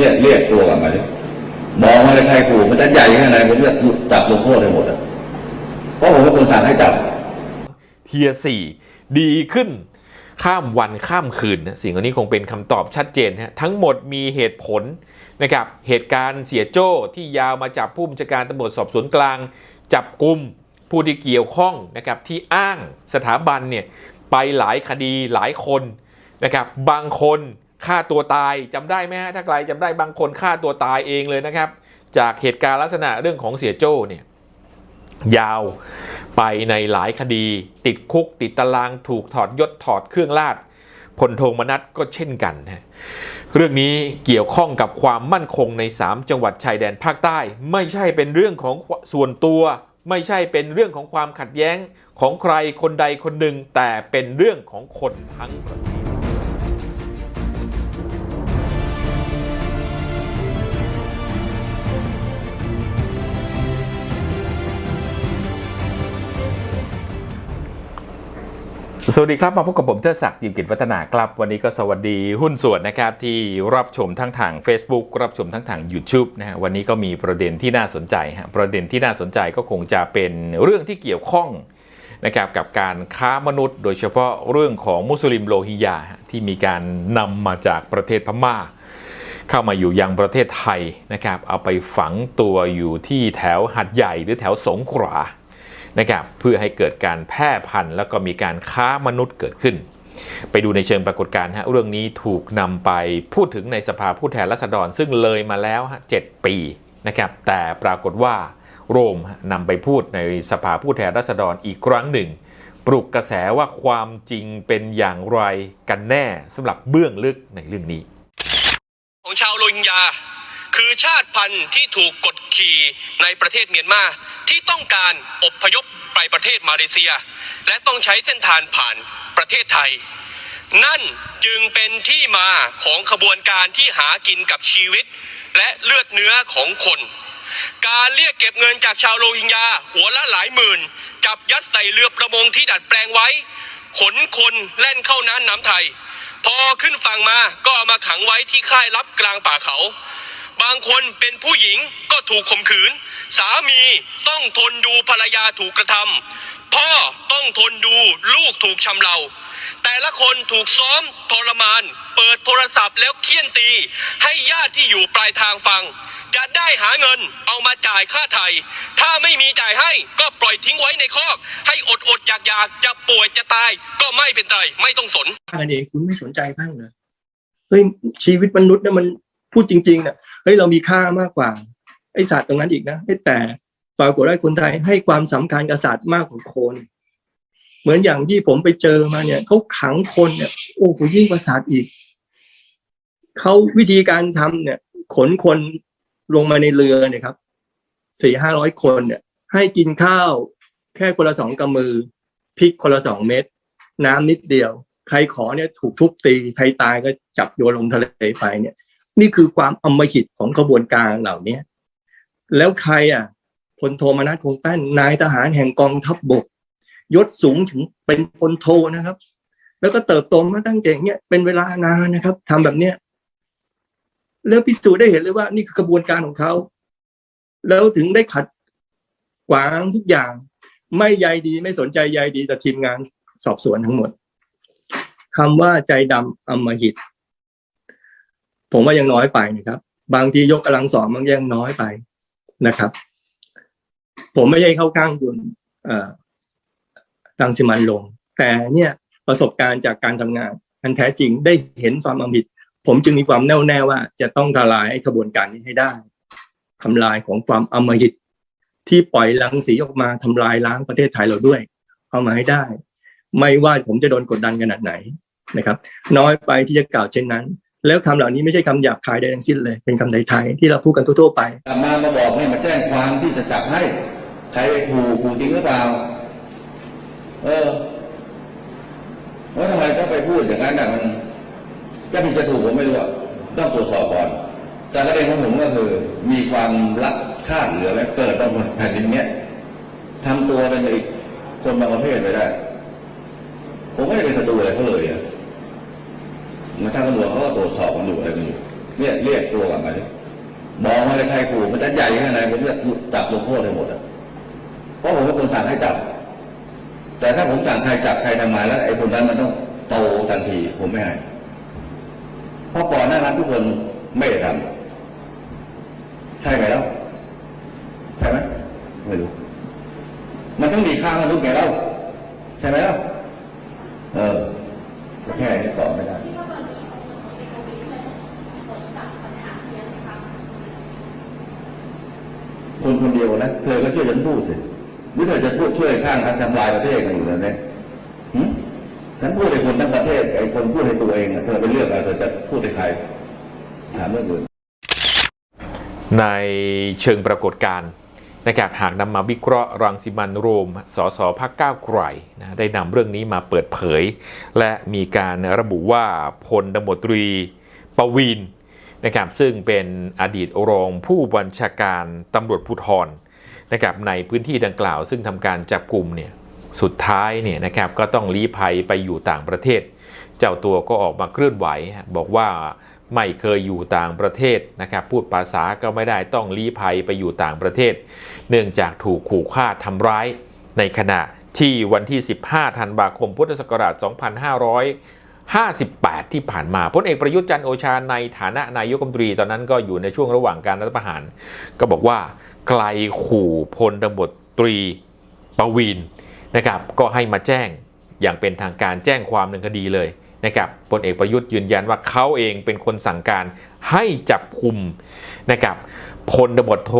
เนี่ยเรียกตัวกลับมาดิมองว่าใครขู่มันจะใหญ่แค่ไหนผมจะจับลงโทษให้หมดอะเพราะผมเป็นคนสั่งให้จับเทียสี่ดีขึ้นข้ามวันข้ามคืนนะสิ่งเหล่านี้คงเป็นคำตอบชัดเจนฮะทั้งหมดมีเหตุผลนะครับเหตุการณ์เสียโจ้ที่ยาวมาจับผู้บัญชาการตำรวจสอบสวนกลาง จับกลุ่มผู้ที่เกี่ยวข้องนะครับที่อ้างสถาบันเนี่ยไปหลายคดีหลายคนนะครับบางคน ฆ่าตัวตายจำได้ไหมฮะถ้าใครจำได้บางคนฆ่าตัวตายเองเลยนะครับ จากเหตุการณ์ลักษณะเรื่องของเสียโจ้เนี่ยยาวไปในหลายคดี ติดคุกติดตารางถูกถอดยศถอดเครื่องราชพลโทมนัสก็เช่นกันนะเรื่องนี้เกี่ยวข้องกับความมั่นคงใน 3 จังหวัดชายแดนภาคใต้ ไม่ใช่เป็นเรื่องของส่วนตัว ไม่ใช่เป็นเรื่องของความขัดแย้งของใครคนใดคนหนึ่งแต่เป็นเรื่องของคนทั้งประเทศ สวัสดีครับ มาพบกับผมเทอศักดิ์จิมกิจวัฒนาครับ วันนี้ก็สวัสดีหุ้นส่วนนะครับ ที่รับชมทั้งทาง Facebook รับชมทั้งทาง YouTube นะฮะวันนี้ก็มีประเด็นที่น่าสนใจฮะประเด็นที่น่าสนใจก็คงจะเป็นเรื่องที่เกี่ยวข้องนะครับกับการค้ามนุษย์ โดยเฉพาะเรื่องของมุสลิมโรฮิงญาที่มีการนำมาจากประเทศพม่า เข้ามาอยู่ยังประเทศไทยนะครับเอาไปฝังตัวอยู่ที่แถวหัดใหญ่หรือแถวสงขลา นะครับเพื่อให้เกิดการแพร่พันธุ์แล้วก็มีการค้ามนุษย์เกิดขึ้น ไปดูในเชิงปรากฏการณ์ฮะเรื่องนี้ถูกนำไปพูดถึงในสภาผู้แทนราษฎรซึ่งเลยมาแล้วฮะเจ็ดปีนะครับแต่ปรากฏว่าโรมนำไปพูดในสภาผู้แทนราษฎรอีกครั้งหนึ่ง ปลุกกระแสว่าความจริงเป็นอย่างไรกันแน่สำหรับเบื้องลึกในเรื่องนี้ ของชาวโรฮิงญา คือชาติพันธุ์ที่ถูกกดขี่ในประเทศเมียนมาที่ต้องการอบพยพไปประเทศมาเลเซีย และต้องใช้เส้นทางผ่านประเทศไทย นั่นจึงเป็นที่มาของขบวนการที่หากินกับชีวิต และเลือดเนื้อของคน การเรียกเก็บเงินจากชาวโรฮิงญาหัวละหลายหมื่น จับยัดใส่เรือประมงที่ดัดแปลงไว้ ขนคนแล่นเข้าน้ำน้ำไทย พอขึ้นฝั่งมาก็เอามาขังไว้ที่ค่ายลับกลางป่าเขา บางคนเป็นผู้หญิงก็ถูกข่มขืน สามีต้องทนดูภรรยาถูกกระทำพ่อต้องทนดูลูกถูกชำเรา แต่ละคนถูกซ้อมทรมาน เปิดโทรศัพท์แล้วเคี่ยนตี ให้ญาติที่อยู่ปลายทางฟัง จะได้หาเงินเอามาจ่ายค่าไทยถ้าไม่มีจ่ายให้ก็ปล่อยทิ้งไว้ในคอก ให้อดอดอยากอยากจะป่วยจะตายก็ไม่เป็นไรไม่ต้องสนฆ่ากันเองคุณไม่สนใจบ้างเหรอเฮ้ยชีวิตมนุษย์เนี่ยมันพูดจริงๆเนี่ย เฮ้ยเรามีค่ามากกว่าไอ้ศาสตร์ตรงนั้นอีกนะแต่ปรากฏว่าคนไทยให้ความสำคัญกับศาสตร์มากกว่าคน เหมือนอย่างที่ผมไปเจอมาเนี่ยเขาขังคนเนี่ยโอ้โหยิ่งกว่าศาสตร์อีกเขาวิธีการทำเนี่ย ขนคนลงมาในเรือเนี่ยครับสี่ห้าร้อยคนเนี่ย ให้กินข้าว แค่คนละสองกำมือพริกคนละสองเม็ดน้ำนิดเดียว ใครขอเนี่ยถูกทุบตีใครตายก็จับโยนลงทะเลไปเนี่ย นี่คือความอำมหิตของกระบวนการเหล่านี้แล้วใครอะพลโทมนัสคงแป้นนายทหารแห่งกองทัพบบก ยศสูงถึงเป็นพลโทนะครับ แล้วก็เติบโตมาตั้งแต่เนี้ยเป็นเวลานานนะครับทำแบบเนี้ยแล้วพิสูจน์ได้เห็นเลยว่า นี่คือกระบวนการของเขา แล้วถึงได้ขัดขวางทุกอย่าง ไม่ใยดีไม่สนใจใยดีแต่ทีมงานสอบสวนทั้งหมดคำว่าใจดำอำมหิต ผมว่ายังน้อยไปนะครับ บางทียกกำลังสองมันยังน้อยไปนะครับ ผมไม่ใช่เข้าข้างคุณตังสิมันลง แต่เนี่ยประสบการณ์จากการทำงานอันแท้จริงได้เห็นความอำมหิตผมจึงมีความแน่วแน่ว่า จะต้องทลายไอ้ขบวนการนี้ให้ได้ทำลายของความอมหิตที่ปล่อยรังสีออกมาทำลายล้างประเทศไทยเราด้วย เอามาให้ได้ ไม่ว่าผมจะโดนกดดันขนาดไหนนะครับ น้อยไปที่จะกล่าวเช่นนั้น แล้วคำเหล่านี้ไม่ใช่คำหยาบคายใดทั้งสิ้นเลย เป็นคำไทยๆที่เราพูดกันทั่วๆไปกลับมามาบอกให้มาแจ้งความที่จะจับให้ใครไปขู่ขู่จริงหรือเปล่า เออว่าทำไมต้องไปพูดอย่างนั้นน่ะมันจะผิดจะถูกผมไม่รู้อะต้องตรวจสอบก่อน แต่ประเด็นของผมก็คือ มีความรักคาดเหลือไหมเกิดบนแผ่นดินเนี้ยทำตัวเป็นอีกคนบางประเภทไปได้ ผมไม่ได้เป็นศัตรูอะไรเขาเลยอะ มันทางตำรวจเขาก็ตรวจสอบกันอยู่อะไรกันอยู่เนี่ยเรียกตัวกลับมาดิมองว่าใครขู่มันจะใหญ่แค่ไหนผมจะจับลงโทษให้หมดอะเพราะผมเป็นคนสั่งให้จับ แต่ถ้าผมสั่งใครจับใครทำงานแล้วไอ้คนนั้นมันต้องโตทันทีผมไม่ให้เพราะก่อนหน้านั้นทุกคนไม่ได้ทำใช่ไหมแล้วใช่ไหมไม่รู้ มันต้องมีค่ามนุษย์ไงเล่าใช่ไหมเล่าเออแค่นี้ตอบไม่ได้ คนคนเดียวนะเธอก็ช่วยฉันพูดสิหรือเธอจะพูดช่วยข้างทำลายประเทศกันอยู่แล้วเนี่ยฉันพูดให้คนทั้งประเทศไอ้คนพูดให้ตัวเองอะเธอไปเลือกเอาเธอจะพูดให้ใครถามเรื่องอื่นในเชิงปรากฏการณ์นะครับหากนำมาวิเคราะห์รังสิมันโรม สสพักก้าวไกลนะได้นำเรื่องนี้มาเปิดเผย และมีการระบุว่าพลตำรวจตรีประวิน นะครับซึ่งเป็นอดีตรองผู้บัญชาการตำรวจภูธรนะครับในพื้นที่ดังกล่าว ซึ่งทำการจับกลุ่มเนี่ยสุดท้ายเนี่ยนะครับก็ต้องลี้ภัยไปอยู่ต่างประเทศ เจ้าตัวก็ออกมาเคลื่อนไหว บอกว่าไม่เคยอยู่ต่างประเทศนะครับพูดภาษาก็ไม่ได้ต้องลี้ภัยไปอยู่ต่างประเทศ เนื่องจากถูกขู่ฆ่าทำร้ายในขณะที่วันที่ 15 ธันวาคม พุทธศักราช 58 ที่ผ่านมาพลเอกประยุทธ์จันโอชาในฐานะนายกรัฐมนตรีตอนนั้นก็อยู่ในช่วงระหว่างการรัฐประหาร ก็บอกว่าไกลขู่พลตำรวจตรีประวินนะครับก็ให้มาแจ้งอย่างเป็นทางการแจ้งความหนึ่งคดีเลยนะครับพลเอกประยุทธ์ยืนยันว่าเขาเองเป็นคนสั่งการให้จับคุมนะครับพลตำรวจโท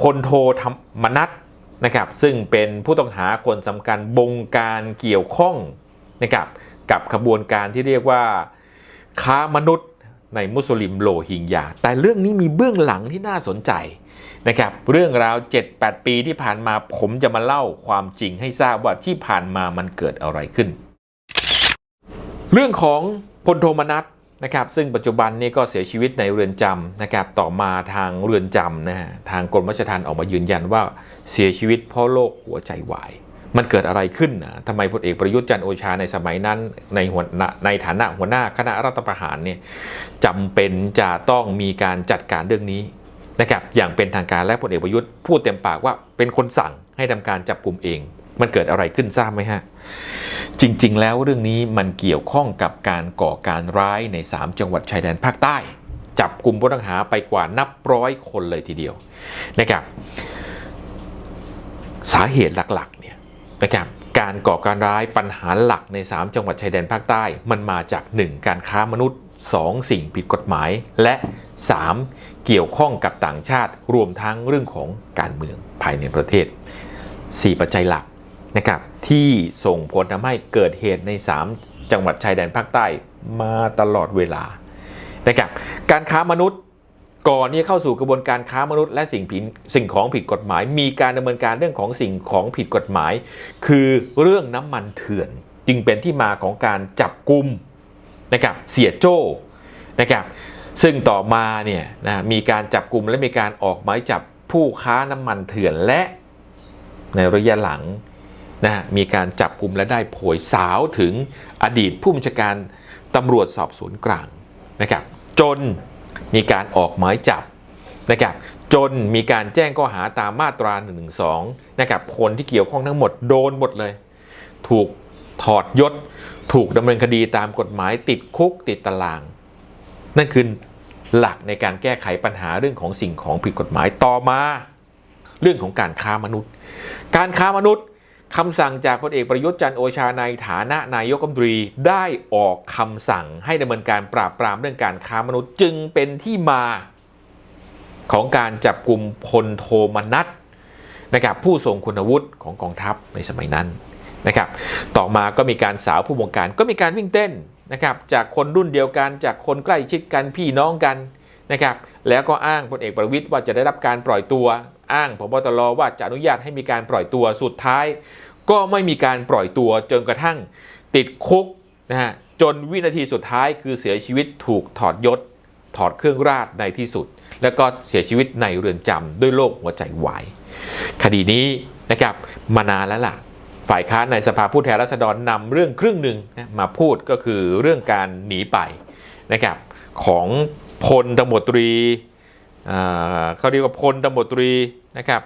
พลโทธรรมนัทนะครับซึ่งเป็นผู้ต้องหาคนสำคัญบงการเกี่ยวข้องนะครับ กับขบวนการที่เรียกว่าค้ามนุษย์ในมุสลิมโลฮิงญาแต่เรื่องนี้มีเบื้องหลังที่น่าสนใจนะครับเรื่องราว 7-8 ปีที่ผ่านมาผมจะมาเล่าความจริงให้ทราบว่าที่ผ่านมามันเกิดอะไรขึ้น เรื่องของพลโทมนัสนะครับซึ่งปัจจุบันนี้ก็เสียชีวิตในเรือนจำนะครับต่อมาทางเรือนจำนะฮะทางกรมราชทัณฑ์ออกมายืนยันว่าเสียชีวิตเพราะโรคหัวใจวาย มันเกิดอะไรขึ้นนะทำไมพลเอกประยุทธ์จันโอชาในสมัยนั้นในหัวในฐานะหัวหน้าคณะรัฐประหารเนี่ยจำเป็นจะต้องมีการจัดการเรื่องนี้นะครับอย่างเป็นทางการและพลเอกประยุทธ์พูดเต็มปากว่าเป็นคนสั่งให้ทำการจับกลุ่มเอง มันเกิดอะไรขึ้นทราบไหมฮะ จริงๆ แล้วเรื่องนี้มันเกี่ยวข้องกับการก่อการร้ายใน 3 จังหวัดชายแดนภาคใต้ จับกลุ่มผู้ต้องหาไปกว่านับร้อยคนเลยทีเดียวนะครับสาเหตุหลักๆเนี่ย นะครับการก่อการร้ายปัญหาหลักใน 3 จังหวัดชายแดนภาคใต้ มันมาจาก 1 การค้ามนุษย์ 2 สิ่งผิดกฎหมาย และ 3 เกี่ยวข้องกับต่างชาติ รวมทั้งเรื่องของการเมืองภายในประเทศ 4 ปัจจัยหลักนะครับที่ส่งผลทำให้เกิดเหตุใน 3 จังหวัดชายแดนภาคใต้มาตลอดเวลานะครับการค้ามนุษย์ ก่อนที่จะเข้าสู่กระบวนการค้ามนุษย์และสิ่งผิดสิ่งของผิดกฎหมาย มีการดำเนินการเรื่องของสิ่งของผิดกฎหมาย คือเรื่องน้ำมันเถื่อน จึงเป็นที่มาของการจับกลุ่มนะครับเสียโจ้นะครับซึ่งต่อมาเนี่ยนะมีการจับกลุ่มและมีการออกหมายจับผู้ค้าน้ำมันเถื่อนและในระยะหลังนะฮะมีการจับกลุ่มและได้โผยสาวถึงอดีตผู้บัญชาการตำรวจสอบสวนกลางนะครับจน มีการออกหมายจับนะครับจนมีการแจ้งข้อหาตามมาตรา1นึนะครับคนที่เกี่ยวข้องทั้งหมดโดนหมดเลย ถูกถอดยศ ถูกดำเนินคดีตามกฎหมายติดคุกติดตาราง นั่นคือหลักในการแก้ไขปัญหาเรื่องของสิ่งของผิดกฎหมายต่อมา เรื่องของการค้ามนุษย์ การค้ามนุษย์ คำสั่งจากพลเอกประยุทธ์จันโอชาในฐานะนายกรัฐมนตรีได้ออกคำสั่งให้ดำเนินการปราบปรามเรื่องการค้ามนุษย์จึงเป็นที่มา ของการจับกลุ่มพลโทมนัสนะครับผู้ทรงคุณวุฒิของกองทัพในสมัยนั้นนะครับ ต่อมาก็มีการสาวผู้บงการก็มีการวิ่งเต้นนะครับจากคนรุ่นเดียวกันจากคนใกล้ชิดกันพี่น้องกันนะครับ แล้วก็อ้างพลเอกประวิตยว่าจะได้รับการปล่อยตัว อ้างพบตรว่าจะอนุญาตให้มีการปล่อยตัวสุดท้าย ก็ไม่มีการปล่อยตัวจนกระทั่งติดคุกนะฮะจนวินาทีสุดท้ายคือเสียชีวิตถูกถอดยศ ถอดเครื่องราชในที่สุด แล้วก็เสียชีวิตในเรือนจำด้วยโรคหัวใจวายคดีนี้นะครับมานานแล้วล่ะ ฝ่ายค้านในสภาผู้แทนราษฎรนำเรื่องครึ่งหนึ่งนะมาพูดก็คือเรื่องการหนีไปนะครับของพลตำรวจตรี เขาเรียกว่าพลตำรวจตรีนะครับ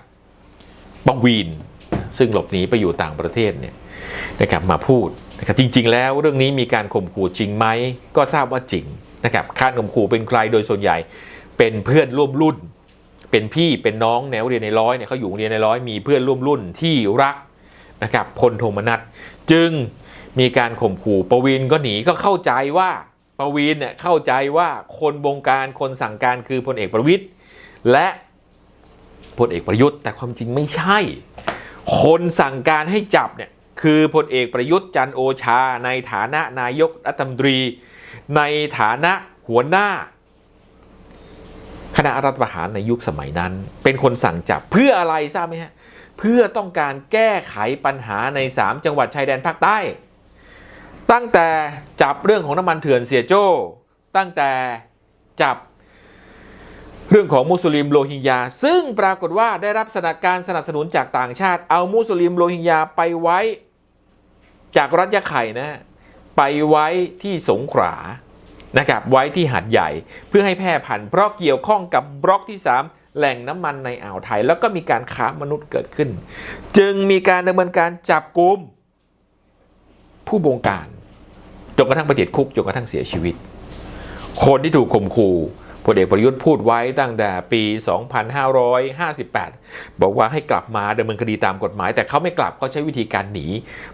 ปวีนซึ่งหลบหนีไปอยู่ต่างประเทศเนี่ยนะครับมาพูดนะครับจริง ๆ แล้วเรื่องนี้มีการข่มขู่จริงไหมก็ทราบว่าจริงนะครับการข่มขู่เป็นใครโดยส่วนใหญ่เป็นเพื่อนร่วมรุ่น เป็นพี่เป็นน้องแนวเรียนในร้อยเนี่ยเขาอยู่เรียนในร้อยมีเพื่อนร่วมรุ่นที่รักนะครับพลโทมนัสจึงมีการข่มขู่ประวินก็หนีก็เข้าใจว่า ประวินเนี่ยเข้าใจว่าคนบงการคนสั่งการคือพลเอกประวิตยและพลเอกประยุทธ์ แต่ความจริงไม่ใช่ คนสั่งการให้จับเนี่ยคือพลเอกประยุทธ์จันโอชา ในฐานะนายกรัฐมนตรี ในฐานะหัวหน้า คณะรัฐประหารในยุคสมัยนั้น เป็นคนสั่งจับเพื่ออะไรทราบไหมฮะเพื่อต้องการแก้ไขปัญหาใน 3 จังหวัดชายแดนภาคใต้ ตั้งแต่จับเรื่องของน้ำมันเถื่อนเสียโจ้ ตั้งแต่จับเรื่องของมุสลิมโรฮิงญาซึ่งปรากฏว่าได้รับสนับการสนับสนุนจากต่างชาติ เอามุสลิมโรฮิงญาไปไว้ จากรัฐยะไข่นะไปไว้ที่สงขลานะครับไว้ที่หาดใหญ่เพื่อให้แพร่พันธุ์เพราะเกี่ยวข้องกับบล็อกที่ 3 แหล่งน้ำมันในอ่าวไทย แล้วก็มีการค้ามนุษย์เกิดขึ้น จึงมีการดำเนินการจับกลุ่มผู้บงการ จนกระทั่งไปติดคุกจนกระทั่งเสียชีวิต คนที่ถูกข่มขู่พลเอกประยุทธ์พูดไว้ตั้งแต่ปี 2558 บอกว่าให้กลับมาดำเนินคดีตามกฎหมาย แต่เขาไม่กลับเขาใช้วิธีการหนี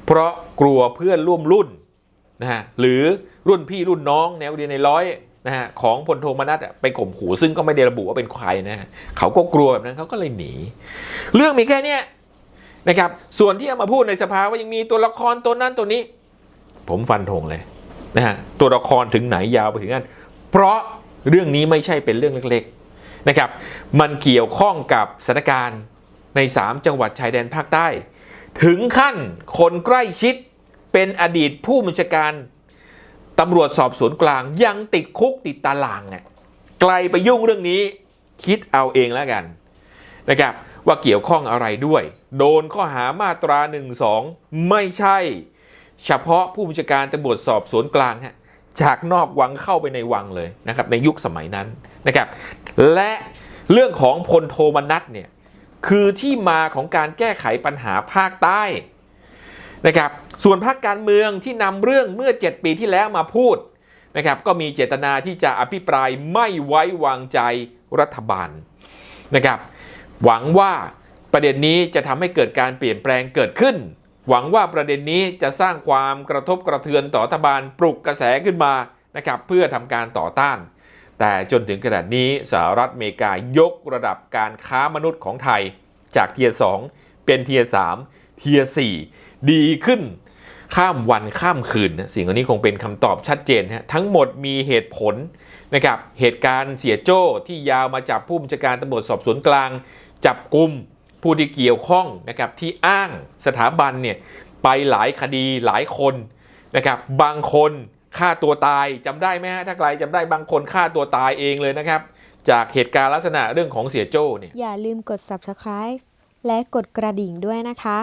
เพราะกลัวเพื่อนร่วมรุ่นนะฮะหรือรุ่นพี่รุ่นน้องแนวเรียนในร้อยนะฮะของพลโทมนัสไปข่มขู่ซึ่งก็ไม่ได้ระบุว่าเป็นใครนะฮะเขาก็กลัวแบบนั้นเขาก็เลยหนี เรื่องมีแค่นี้นะครับส่วนที่เอามาพูดในสภาว่ายังมีตัวละครตัวนั้นตัวนี้ ผมฟันธงเลย นะฮะตัวละครถึงไหนยาวไปถึงนั้นเพราะเรื่องนี้ไม่ใช่เป็นเรื่องเล็กๆนะครับ มันเกี่ยวข้องกับสถานการณ์ใน 3 จังหวัดชายแดนภาคใต้ ถึงขั้นคนใกล้ชิดเป็นอดีตผู้บัญชาการตำรวจสอบสวนกลางยังติดคุกติดตารางไงไกลไปยุ่งเรื่องนี้คิดเอาเองแล้วกันนะครับว่าเกี่ยวข้องอะไรด้วย โดนข้อหามาตรา1นึไม่ใช่ เฉพาะผู้บัญชาการตำรวจสอบสวนกลางฮะจากนอกวังเข้าไปในวังเลยนะครับในยุคสมัยนั้นนะครับ และเรื่องของพลโทมนัสเนี่ยคือที่มาของการแก้ไขปัญหาภาคใต้นะครับส่วนพรรคการเมืองที่นำเรื่องเมื่อ 7 ปีที่แล้วมาพูดนะครับก็มีเจตนาที่จะอภิปรายไม่ไว้วางใจรัฐบาลนะครับหวังว่าประเด็นนี้จะทำให้เกิดการเปลี่ยนแปลงเกิดขึ้น หวังว่าประเด็นนี้จะสร้างความกระทบกระเทือนต่อรัฐบาลปลุกกระแสขึ้นมานะครับเพื่อทำการต่อต้าน แต่จนถึงขนาดนี้สหรัฐอเมริกายกระดับการค้ามนุษย์ของไทย จากเทียร์2เป็นเทียร์3เทียร์4ดีขึ้นข้ามวันข้ามคืน สิ่งเหล่านี้คงเป็นคำตอบชัดเจนฮะทั้งหมดมีเหตุผลนะครับเหตุการณ์เสียโจ้ที่ยาวมาจับผู้บัญชาการตำรวจสอบสวนกลาง จับกลุ่ม ผู้ที่เกี่ยวข้องนะครับที่อ้างสถาบันเนี่ยไปหลายคดีหลายคนนะครับบางคนฆ่าตัวตายจำได้ไหมฮะถ้าใครจำได้บางคนฆ่าตัวตายเองเลยนะครับ จากเหตุการณ์ลักษณะเรื่องของเสียโจ้เนี่ยอย่าลืมกด subscribe และกดกระดิ่งด้วยนะคะ